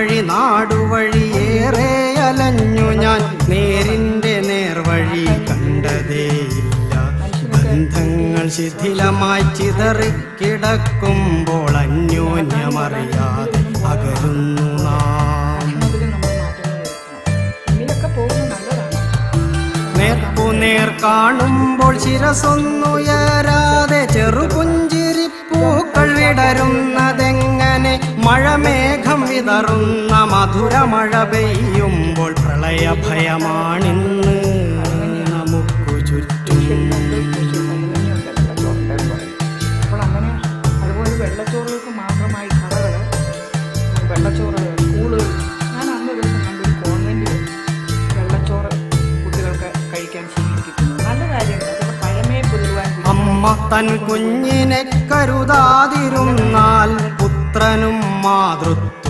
വഴി നാടുവഴി ഏറെ അലഞ്ഞു ഞാൻ നേരിന്റെ നേർവഴി കണ്ടതേയില്ല. ബന്ധങ്ങൾ ശിഥിലമായി ചിതറി കിടക്കുമ്പോൾ അന്യോന്യമറിയാതെ അകലുന്നു നാം. നേർപ്പു നേർ കാണുമ്പോൾ ശിരസൊന്നുയരാതെ ചെറുപുഞ്ചിരിപ്പൂക്കൾ വിടരുന്നതെങ്ങനെ മഴമേഘം വിതറുന്ന മധുരമഴ പെയ്യുമ്പോൾ പ്രളയഭയമാണിന്ന്. നമുക്കു ചുറ്റും വെള്ളച്ചോറുകൾക്ക് മാത്രമായി കടകൾ വെള്ളച്ചോറ് സ്കൂളുകൾ ഞാൻ അന്ന് ദിവസം കണ്ടൊരു കോൺവെന്റിൽ വെള്ളച്ചോറ് കുട്ടികൾക്ക് കഴിക്കാൻ ശീലിപ്പിക്കുന്നു നല്ല അതൊക്കെ പഴമയെ അമ്മ തൻ കുഞ്ഞിനെ കരുതാതിരുന്നാൽ പുത്രനും മാതൃത്വം